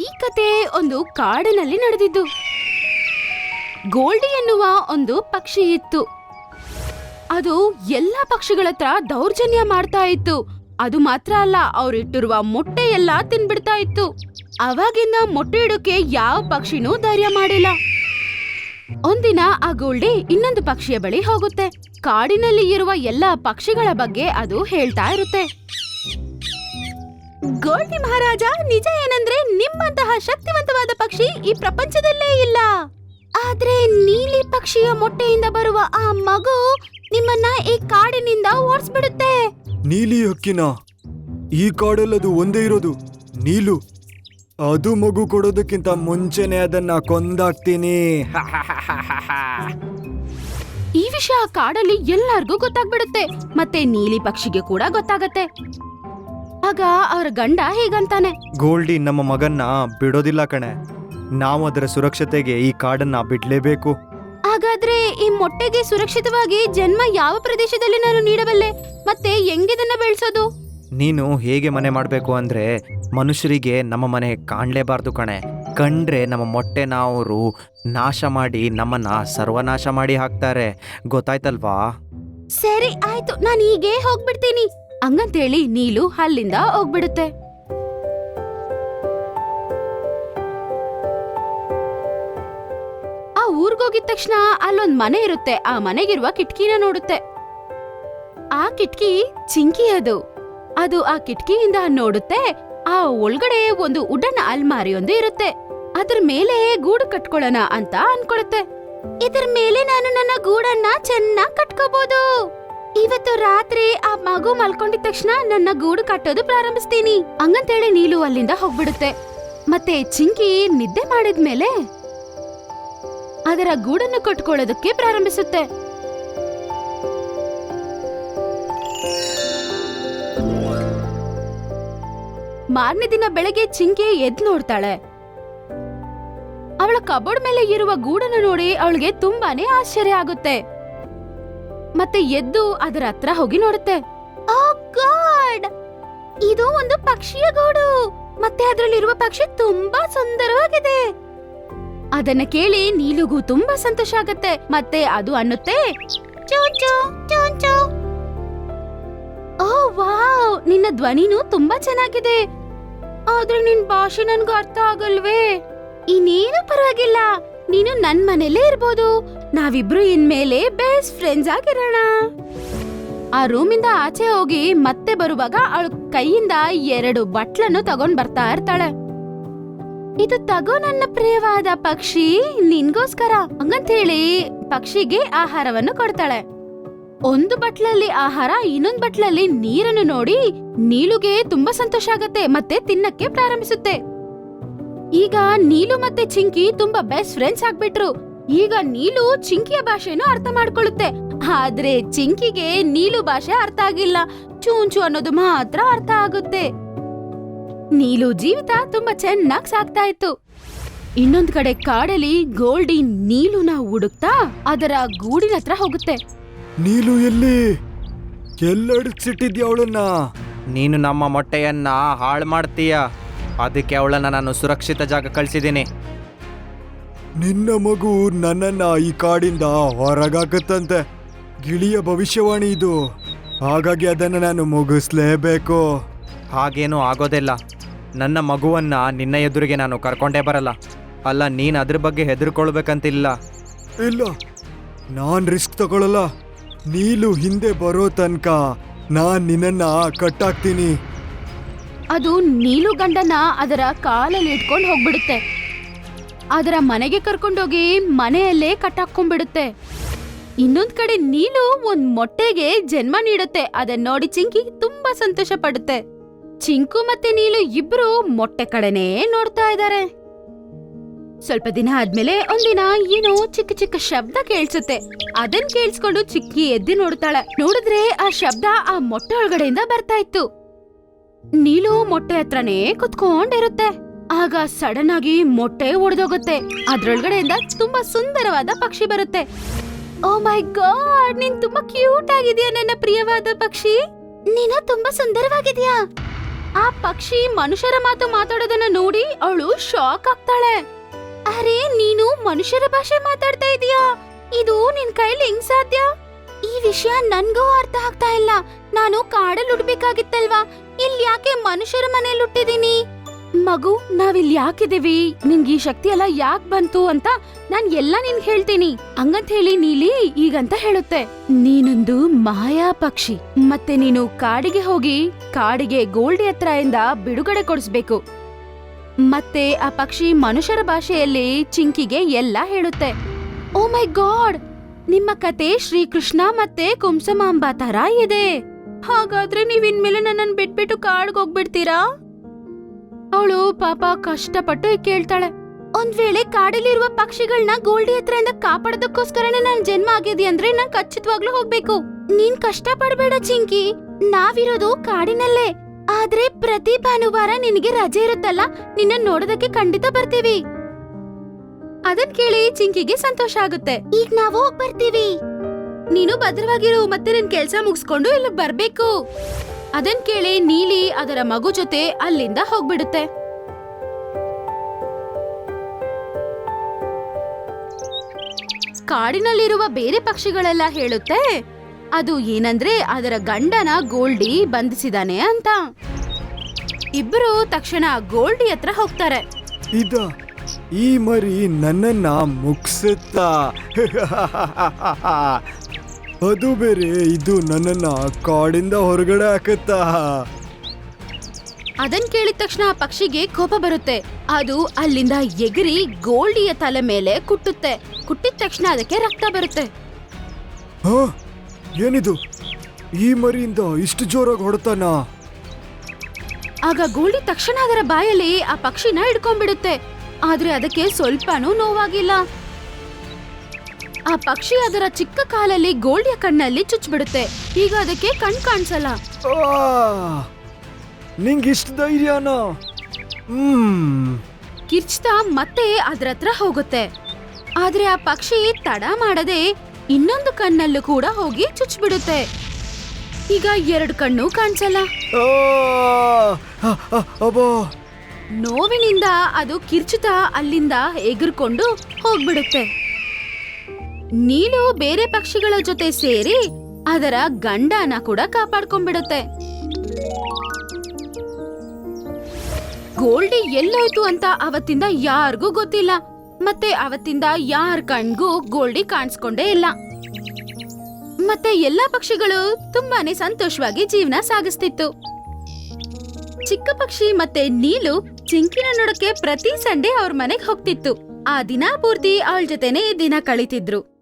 ಈ ಕತೆ ಒಂದು ಕಾಡಿನಲ್ಲಿ ನಡೆದಿದ್ದು. ಗೋಲ್ಡಿ ಎನ್ನುವ ಒಂದು ಪಕ್ಷಿ ಇತ್ತು. ಅದು ಎಲ್ಲಾ ಪಕ್ಷಿಗಳ ಹತ್ರ ದೌರ್ಜನ್ಯ ಮಾಡ್ತಾ ಇತ್ತು. ಅದು ಮಾತ್ರ ಅಲ್ಲ ಅವರಿಟ್ಟಿರುವ ಮೊಟ್ಟೆ ಎಲ್ಲ ತಿನ್ಬಿಡ್ತಾ ಇತ್ತು. ಅವಾಗಿಂದ ಮೊಟ್ಟೆ ಇಡೋಕೆ ಯಾವ ಪಕ್ಷಿನೂ ಧೈರ್ಯ ಮಾಡಿಲ್ಲ. ಒಂದಿನ ಆ ಗೋಲ್ಡಿ ಇನ್ನೊಂದು ಪಕ್ಷಿಯ ಬಳಿ ಹೋಗುತ್ತೆ. ಕಾಡಿನಲ್ಲಿ ಇರುವ ಎಲ್ಲಾ ಪಕ್ಷಿಗಳ ಬಗ್ಗೆ ಅದು ಹೇಳ್ತಾ ಇರುತ್ತೆ. ಗೋಲ್ಡಿ ಮಹಾರಾಜ ನಿಜ ಏನಂದ್ರೆ ನಿಮ್ಮಂತಹ ಶಕ್ತಿವಂತವಾದ ಪಕ್ಷಿ ಈ ಪ್ರಪಂಚದಲ್ಲೇ ಇಲ್ಲ. ಆದ್ರೆ ನೀಲಿ ಪಕ್ಷಿಯ ಮೊಟ್ಟೆಯಿಂದ ಬರುವ ಆ ಮಗು ನಿಮ್ಮನ್ನ ಈ ಕಾಡಿನಿಂದ ಓಡಿಸ್ಬಿಡುತ್ತೆ. ನೀಲಿ ಹಕ್ಕಿನ ಈ ಕಾಡಲ್ಲದು ಒಂದೇ ಇರೋದು ನೀಲು. ಅದು ಮಗು ಕೊಡೋದಕ್ಕಿಂತ ಮುಂಚೆನೆ ಅದನ್ನ ಕೊಂದಾಕ್ತೀನಿ. ಈ ವಿಷಯ ಆ ಕಾಡಲ್ಲಿ ಎಲ್ಲರಿಗೂ ಗೊತ್ತಾಗ್ಬಿಡುತ್ತೆ ಮತ್ತೆ ನೀಲಿ ಪಕ್ಷಿಗೆ ಕೂಡ ಗೊತ್ತಾಗತ್ತೆ. ಆಗ ಅವ್ರ ಗಂಡ ಹೀಗಂತಾನೆ. ಗೋಲ್ಡಿ ನಮ್ಮ ಮಗನ್ನ ಬಿಡೋದಿಲ್ಲ ಕಣೆ. ನಾವು ಅದರ ಸುರಕ್ಷತೆಗೆ ಈ ಕಾಡನ್ನ ಬಿಡ್ಲೇಬೇಕು. ಹಾಗಾದ್ರೆ ಈ ಮೊಟ್ಟೆಗೆ ಸುರಕ್ಷಿತವಾಗಿ ಜನ್ಮ ಯಾವ ಪ್ರದೇಶದಲ್ಲಿ ನಾನು ನೀಡಬಲ್ಲೆ? ಮತ್ತೆ ಹೆಂಗಿದನ್ನ ಬೆಳೆಸೋದು? ನೀನು ಹೇಗೆ ಮನೆ ಮಾಡಬೇಕು ಅಂದ್ರೆ ಮನುಷ್ಯರಿಗೆ ನಮ್ಮ ಮನೆ ಕಾಣ್ಲೇಬಾರ್ದು ಕಣೆ. ಕಂಡ್ರೆ ನಮ್ಮ ಮೊಟ್ಟೆನ ಅವರು ನಾಶ ಮಾಡಿ ನಮ್ಮನ್ನ ಸರ್ವನಾಶ ಮಾಡಿ ಹಾಕ್ತಾರೆ. ಗೊತ್ತಾಯ್ತಲ್ವಾ? ಸರಿ ಆಯ್ತು. ನಾನು ಹೀಗೆ ಹೋಗ್ಬಿಡ್ತೀನಿ. ಹಂಗಂತೇಳಿ ನೀಲು ಅಲ್ಲಿಂದ ಹೋಗ್ಬಿಡುತ್ತೆ. ಆ ಊರ್ಗೋಗಿದ ತಕ್ಷಣ ಅಲ್ಲೊಂದ್ ಮನೆ ಇರುತ್ತೆ. ಆ ಮನೆಗಿರುವ ಕಿಟಕಿನ ನೋಡುತ್ತೆ. ಆ ಕಿಟಕಿ ಚಿಂಕಿ ಅದು. ಅದು ಆ ಕಿಟಕಿಯಿಂದ ನೋಡುತ್ತೆ. ಆ ಒಳಗಡೆ ಒಂದು ಉಡನ್ ಅಲ್ಮಾರಿಯೊಂದು ಇರುತ್ತೆ. ಅದ್ರ ಮೇಲೆ ಗೂಡು ಕಟ್ಕೊಳ್ಳೋಣ ಅಂತ ಅನ್ಕೊಳುತ್ತೆ. ಇದ್ರ ಮೇಲೆ ನಾನು ನನ್ನ ಗೂಡನ್ನ ಚೆನ್ನಾಗ್ ಕಟ್ಕೋಬಹುದು ಇವತ್ತು ರಾತ್ರಿ ಆ ಮಗು ಮಲ್ಕೊಂಡಿದ ತಕ್ಷಣ ನನ್ನ ಗೂಡು ಕಟ್ಟೋದು ಪ್ರಾರಂಭಿಸ್ತೀನಿ. ಹಂಗಂತೇಳಿ ನೀಲು ಅಲ್ಲಿಂದ ಹೋಗ್ಬಿಡುತ್ತೆ. ಮತ್ತೆ ಚಿಂಕಿ ನಿದ್ದೆ ಮಾಡಿದ್ಮೇಲೆ ಅದರ ಗೂಡನ್ನು ಕಟ್ಕೊಳ್ಳೋದಕ್ಕೆ ಪ್ರಾರಂಭಿಸುತ್ತೆ. ಮಾರನೇ ದಿನ ಬೆಳಗ್ಗೆ ಚಿಂಕಿ ಎದ್ ನೋಡ್ತಾಳೆ. ಅವಳ ಕಬೋರ್ಡ್ ಮೇಲೆ ಇರುವ ಗೂಡನ್ನು ನೋಡಿ ಅವಳಿಗೆ ತುಂಬಾನೇ ಆಶ್ಚರ್ಯ ಆಗುತ್ತೆ. ಮತ್ತೆ ಎದ್ದು ಅದರ ಹತ್ರ ಹೋಗಿ ನೋಡುತ್ತೆ. Oh god! ಇದು ಒಂದು ಪಕ್ಷಿಯ ಗೂಡು. ಮತ್ತೆ ಅದರಲ್ಲಿರುವ ಪಕ್ಷಿ ತುಂಬಾ ಸುಂದರವಾಗಿದೆ. ಅದನ್ನ ಕೇಳಿ ನೀಲುಗೂ ತುಂಬಾ ಸಂತೋಷ ಆಗತ್ತೆ. ಮತ್ತೆ ಅದು ಅನ್ನುತ್ತೆ ಓ ವಾವ್! ನಿನ್ನ ಧ್ವನಿನೂ ತುಂಬಾ ಚೆನ್ನಾಗಿದೆ. ಆದ್ರೆ ನಿನ್ ಭಾಷೆ ನನ್ಗೂ ಅರ್ಥ ಆಗಲ್ವೇ? ಇನ್ನೇನು ಪರವಾಗಿಲ್ಲ. ನೀನು ನನ್ ಮನೇಲೇ ಇರ್ಬೋದು. ನಾವಿಬ್ರು ಇನ್ಮೇಲೆ ಬೆಸ್ಟ್ ಫ್ರೆಂಡ್ಸ್ ಆಗಿರೋಣ. ಆ ರೂಮಿಂದ ಆಚೆ ಹೋಗಿ ಮತ್ತೆ ಬರುವಾಗ ಅವಳು ಕೈಯಿಂದ ಎರಡು ಬಟ್ಲನ್ನು ತಗೊಂಡ್ ಬರ್ತಾ ಇರ್ತಾಳೆ. ಇದು ತಗೋ ನನ್ನ ಪ್ರಿಯವಾದ ಪಕ್ಷಿ, ನಿನ್ಗೋಸ್ಕರ ಹಂಗಂತ ಹೇಳಿ ಪಕ್ಷಿಗೆ ಆಹಾರವನ್ನು ಕೊಡ್ತಾಳೆ. ಒಂದು ಬಟ್ಲಲ್ಲಿ ಆಹಾರ, ಇನ್ನೊಂದ್ ಬಟ್ಲಲ್ಲಿ ನೀರನ್ನು ನೋಡಿ ನೀಲುಗೆ ತುಂಬಾ ಸಂತೋಷ ಆಗತ್ತೆ, ಮತ್ತೆ ತಿನ್ನಕ್ಕೆ ಪ್ರಾರಂಭಿಸುತ್ತೆ. ಈಗ ನೀಲು ಮತ್ತೆ ಚಿಂಕಿ ತುಂಬಾ ಬೆಸ್ಟ್ ಫ್ರೆಂಡ್ಸ್ ಆಗ್ಬಿಟ್ರು. ಈಗ ನೀಲು ಚಿಂಕಿಯ ಭಾಷೆನೂ ಅರ್ಥ ಮಾಡ್ಕೊಳ್ಳುತ್ತೆ. ಆದ್ರೆ ಚಿಂಕಿಗೆ ನೀಲು ಭಾಷೆ ಅರ್ಥ ಆಗಿಲ್ಲ. ಚೂಂಚು ಅನ್ನೋದು ಮಾತ್ರ ಅರ್ಥ ಆಗುತ್ತೆ. ನೀಲು ಜೀವಿತ ತುಂಬಾ ಚೆನ್ನಾಗ್ ಸಾಗ್ತಾ ಇತ್ತು. ಇನ್ನೊಂದ್ ಕಡೆ ಕಾಡಲ್ಲಿ ಗೋಲ್ಡಿ ನೀಲುನ ಹುಡುಕ್ತಾ ಅದರ ಗೂಡಿನ ಹತ್ರ ಹೋಗುತ್ತೆ. ನೀಲು ಎಲ್ಲಿ? ಎಲ್ಲಡಿಸಿಟ್ಟಿದ್ಯಾ ಅವಳನ್ನ? ನೀನು ನಮ್ಮ ಮೊಟ್ಟೆಯನ್ನ ಹಾಳು ಮಾಡ್ತೀಯ. ಅದಕ್ಕೆ ಅವಳನ್ನ ನಾನು ಸುರಕ್ಷಿತ ಜಾಗ ಕಳಿಸಿದ್ದೀನಿ. ನಿನ್ನ ಮಗು ನನ್ನನ್ನ ಈ ಕಾಡಿಂದ ಹೊರಗಾಕತ್ತಂತೆ. ಗಿಳಿಯ ಭವಿಷ್ಯವಾಣಿ ಇದು. ಹಾಗಾಗಿ ಅದನ್ನು ನಾನು ಮುಗಿಸ್ಲೇಬೇಕು. ಹಾಗೇನೂ ಆಗೋದಿಲ್ಲ. ನನ್ನ ಮಗುವನ್ನ ನಿನ್ನ ಎದುರಿಗೆ ನಾನು ಕರ್ಕೊಂಡೇ ಬರಲ್ಲ. ಅಲ್ಲ ನೀನು ಅದ್ರ ಬಗ್ಗೆ ಹೆದರ್ಕೊಳ್ಬೇಕಂತಿಲ್ಲ. ಇಲ್ಲ. ನಾನು ರಿಸ್ಕ್ ತಗೊಳ್ಳಲ್ಲ ನೀಲು ಹಿಂದೆ ಬರೋ ತನಕ ನಾನು ನಿನ್ನನ್ನ ಕಟ್ಟಾಕ್ತೀನಿ. ಅದು ನೀಲು ಗಂಡನ ಅದರ ಕಾಲಲ್ಲಿ ಇಟ್ಕೊಂಡು ಹೋಗ್ಬಿಡುತ್ತೆ. ಅದರ ಮನೆಗೆ ಕರ್ಕೊಂಡೋಗಿ ಮನೆಯಲ್ಲೇ ಕಟ್ಟಾಕೊಂಡ್ಬಿಡುತ್ತೆ ಇನ್ನೊಂದ್ ಕಡೆ ನೀಲು ಒಂದ್ ಮೊಟ್ಟೆಗೆ ಜನ್ಮ ನೀಡುತ್ತೆ. ಅದನ್ನ ನೋಡಿ ಚಿಂಕಿ ತುಂಬಾ ಸಂತೋಷ ಪಡುತ್ತೆ ಚಿಂಕು ಮತ್ತೆ ನೀಲು ಇಬ್ರು ಮೊಟ್ಟೆ ಕಡೆನೇ ನೋಡ್ತಾ ಇದ್ದಾರೆ ಸ್ವಲ್ಪ ದಿನ ಆದ್ಮೇಲೆ ಒಂದಿನ ಏನೋ ಚಿಕ್ಕ ಚಿಕ್ಕ ಶಬ್ದ ಕೇಳಿಸುತ್ತೆ. ಅದನ್ ಕೇಳಿಸ್ಕೊಂಡು ಚಿಕ್ಕಿ ಎದ್ದು ನೋಡ್ತಾಳೆ. ನೋಡಿದ್ರೆ ಆ ಶಬ್ದ ಆ ಮೊಟ್ಟೆ ಒಳಗಡೆಯಿಂದ ಬರ್ತಾ ಇತ್ತು. ನೀಲು ಮೊಟ್ಟೆ ಹತ್ರನೇ ಕುತ್ಕೊಂಡಿರುತ್ತೆ. ಆಗ ಸಡನ್ ಆಗಿ ಮೊಟ್ಟೆ ಒಡೆದೋಗುತ್ತೆ. ಅದ್ರೊಳಗಡೆಯಿಂದ ತುಂಬಾ ಸುಂದರವಾದ ಪಕ್ಷಿ ಬರುತ್ತೆ. ಓ ಮೈ ಗಾಡ್, ನೀನ್ ತುಂಬಾ ಕ್ಯೂಟ್ ಆಗಿದ್ಯಾ ನನ್ನ ಪ್ರಿಯವಾದ ಪಕ್ಷಿ. ನೀನು ತುಂಬಾ ಸುಂದರವಾಗಿದ್ಯಾ. ಆ ಪಕ್ಷಿ ಮನುಷ್ಯರ ಮಾತು ಮಾತಾಡೋದನ್ನ ನೋಡಿ ಅವಳು ಶಾಕ್ ಆಗ್ತಾಳೆ. ಅರೆ, ನೀನು ಮನುಷ್ಯರ ಭಾಷೆ ಮಾತಾಡ್ತಾ ಇದೀಯಾ? ಇದು ನಿನ್ ಕೈಲಿ ಹೆಂಗ್ ಸಾಧ್ಯ? ಈ ವಿಷಯ ನನ್ಗೂ ಅರ್ಥ ಆಗ್ತಾ ಇಲ್ಲ. ನಾನು ಕಾಡಲ್ಲಿ ಹುಡ್ಬೇಕಾಗಿತ್ತಲ್ವಾ? ಇಲ್ಲಿ ಯಾಕೆ ಮನುಷ್ಯರ ಮನೇಲಿ ಹುಟ್ಟಿದೀನಿ ಮಗು ನಾವಿಲ್ ಯಾಕಿದೀವಿ ನಿನ್ಗೆ ಈ ಶಕ್ತಿ ಎಲ್ಲ ಯಾಕ್ ಬಂತು ಅಂತ ನಾನ್ ಎಲ್ಲ ನಿನ್ ಹೇಳ್ತೀನಿ. ಹಂಗಂತ ಹೇಳಿ ನೀಲಿ ಈಗಂತ ಹೇಳುತ್ತೆ. ನೀನೊಂದು ಮಾಯಾ ಪಕ್ಷಿ. ಮತ್ತೆ ನೀನು ಕಾಡಿಗೆ ಹೋಗಿ ಕಾಡಿಗೆ ಗೋಲ್ಡಿ ಹತ್ರ ಇಂದ ಬಿಡುಗಡೆ ಕೊಡಿಸ್ಬೇಕು. ಮತ್ತೆ ಆ ಪಕ್ಷಿ ಮನುಷ್ಯರ ಭಾಷೆಯಲ್ಲಿ ಚಿಂಕಿಗೆ ಎಲ್ಲ ಹೇಳುತ್ತೆ. Oh my god! ನಿಮ್ಮ ಕತೆ ಶ್ರೀಕೃಷ್ಣ ಮತ್ತೆ ಕುಂಸಮಾಂಬಾ ತರ ಇದೆ. ಹಾಗಾದ್ರೆ ನೀವಿನ್ಮೇಲೆ ನನ್ನನ್ ಬಿಟ್ಬಿಟ್ಟು ಕಾಡ್ಗೆ ಹೋಗ್ಬಿಡ್ತೀರಾ? ಅವಳು ಪಾಪ ಕಷ್ಟಪಟ್ಟು ಕೇಳ್ತಾಳೆ. ಒಂದ್ ವೇಳೆ ಕಾಡಲ್ಲಿರುವ ಪಕ್ಷಿಗಳನ್ನ ಗೋಲ್ಡಿ ಹತ್ರದಿಂದ ಕಾಪಾಡೋದಕ್ಕೋಸ್ಕರನೇ ನನ್ ಜನ್ಮ ಆಗಿದೆ ಅಂದ್ರೆ ನಾನ್ ಖಚಿತವಾಗ್ಲೂ ಹೋಗ್ಬೇಕು. ನೀನ್ ಕಷ್ಟ ಪಡ್ಬೇಡ ಚಿಂಕಿ. ನಾವಿರೋದು ಕಾಡಿನಲ್ಲೇ. ಆದ್ರೆ ಪ್ರತಿ ಭಾನುವಾರ ನಿನಗೆ ರಜೆ ಇರುತ್ತಲ್ಲ ನಿನ್ನ ನೋಡೋದಕ್ಕೆ ಖಂಡಿತ ಬರ್ತೀವಿ. ಅದನ್ ಕೇಳಿ ಚಿಂಕಿಗೆ ಸಂತೋಷ ಆಗುತ್ತೆ. ಈಗ ನಾವು ಬರ್ತೀವಿ. ನೀನು ಭದ್ರವಾಗಿರು ಮತ್ತೆ ನಿನ್ ಕೆಲ್ಸ ಮುಗಿಸ್ಕೊಂಡು ಇಲ್ಲಿ ಬರ್ಬೇಕು. ಅದನ್ ಕೇಳಿ ನೀಲಿ ಅದರ ಮಗು ಜೊತೆ ಅಲ್ಲಿಂದ ಹೋಗ್ಬಿಡುತ್ತೆ. ಕಾಡಿನಲ್ಲಿರುವ ಬೇರೆ ಪಕ್ಷಿಗಳೆಲ್ಲ ಹೇಳುತ್ತೆ, ಅದು ಏನಂದ್ರೆ ಅದರ ಗಂಡನ ಗೋಲ್ಡಿ ಬಂಧಿಸಿದಾನೆ ಅಂತ. ಇಬ್ಬರು ತಕ್ಷಣ ಗೋಲ್ಡಿ ಹತ್ರ ಹೋಗ್ತಾರೆ. ಇದ ಈ ಮರಿ ನನ್ನನ್ನ ಮುಗ್ಸುತ್ತಾ? ಅದು ಬೇರೆ ಇದು ನನ್ನನ್ನ ಕಾಡಿಂದ ಹೊರಗಡೆ ಹಾಕುತ್ತಾ? ಅದನ್ ಕೇಳಿದ ತಕ್ಷಣ ಆ ಪಕ್ಷಿಗೆ ಕೋಪ ಬರುತ್ತೆ. ಅದು ಅಲ್ಲಿಂದ ಎಗರಿ ಗೋಲ್ಡಿಯ ತಲೆ ಮೇಲೆ ಕುಟ್ಟುತ್ತೆ. ಕುಟ್ಟಿದ ತಕ್ಷಣ ಅದಕ್ಕೆ ರಕ್ತ ಬರುತ್ತೆ. ಹಾ? ಏನಿದು? ಈ ಮರಿಯಿಂದ ಇಷ್ಟು ಜೋರಾಗಿ ಹೊಡತಾನ? ಆಗ ಗೋಲ್ಡಿ ತಕ್ಷಣ ಅದರ ಬಾಯಲ್ಲಿ ಆ ಪಕ್ಷಿನ ಹಿಡ್ಕೊಂಡ್ಬಿಡುತ್ತೆ. ಆದ್ರೆ ಅದಕ್ಕೆ ಸ್ವಲ್ಪನೂ ನೋವಾಗಿಲ್ಲ. ಆ ಪಕ್ಷಿ ಅದರ ಚಿಕ್ಕ ಕಾಲಲ್ಲಿ ಗೋಲ್ಡಿಯ ಕಣ್ಣಲ್ಲಿ ಚುಚ್ಚಿಬಿಡುತ್ತೆ ಈಗ ಅದಕ್ಕೆ ಕಣ್ ಕಾಣಿಸಲ್ಲ. ನಿಂಗಿಷ್ಟು ಧೈರ್ಯನಾ? ಹ್ಮ್. ಕಿರ್ಚ್ತಾ ಮತ್ತೆ ಅದ್ರ ಹತ್ರ ಹೋಗುತ್ತೆ. ಆದ್ರೆ ಆ ಪಕ್ಷಿ ತಡ ಮಾಡದೆ ಇನ್ನೊಂದು ಕಣ್ಣಲ್ಲೂ ಕೂಡ ಹೋಗಿ ಚುಚ್ಚಿಬಿಡುತ್ತೆ ಈಗ ಎರಡು ಕಣ್ಣು ಕಾಣಿಸಲ್ಲ. ಆ, ಅಬ್ಬಾ. ನೋವಿನಿಂದ ಅದು ಕಿರ್ಚುತ್ತಾ ಅಲ್ಲಿಂದ ಎಗರ್ಕೊಂಡು ಹೋಗ್ಬಿಡುತ್ತೆ. ನೀಲು ಬೇರೆ ಪಕ್ಷಿಗಳ ಜೊತೆ ಸೇರಿ ಅದರ ಗಂಡನ ಕೂಡ ಕಾಪಾಡ್ಕೊಂಡ್ಬಿಡುತ್ತೆ. ಗೋಲ್ಡಿ ಎಲ್ಲೋಯ್ತು ಅಂತ ಅವತ್ತಿಂದ ಯಾರಿಗೂ ಗೊತ್ತಿಲ್ಲ. ಮತ್ತೆ ಅವತ್ತಿಂದ ಯಾರ ಕಣ್ಗೂ ಗೋಲ್ಡಿ ಕಾಣಿಸ್ಕೊಂಡೇ ಇಲ್ಲ. ಮತ್ತೆ ಎಲ್ಲಾ ಪಕ್ಷಿಗಳು ತುಂಬಾನೇ ಸಂತೋಷವಾಗಿ ಜೀವನ ಸಾಗಿಸ್ತಿತ್ತು. ಚಿಕ್ಕ ಪಕ್ಷಿ ಮತ್ತೆ ನೀಲು ಚಿಂಕಿನ ನೋಡಕ್ಕೆ ಪ್ರತಿ ಸಂಡೆ ಅವ್ರ ಮನೆಗೆ ಹೋಗ್ತಿತ್ತು. ಆ ದಿನ ಪೂರ್ತಿ ಅವಳ ಜೊತೆನೆ ದಿನ ಕಳೀತಿದ್ರು.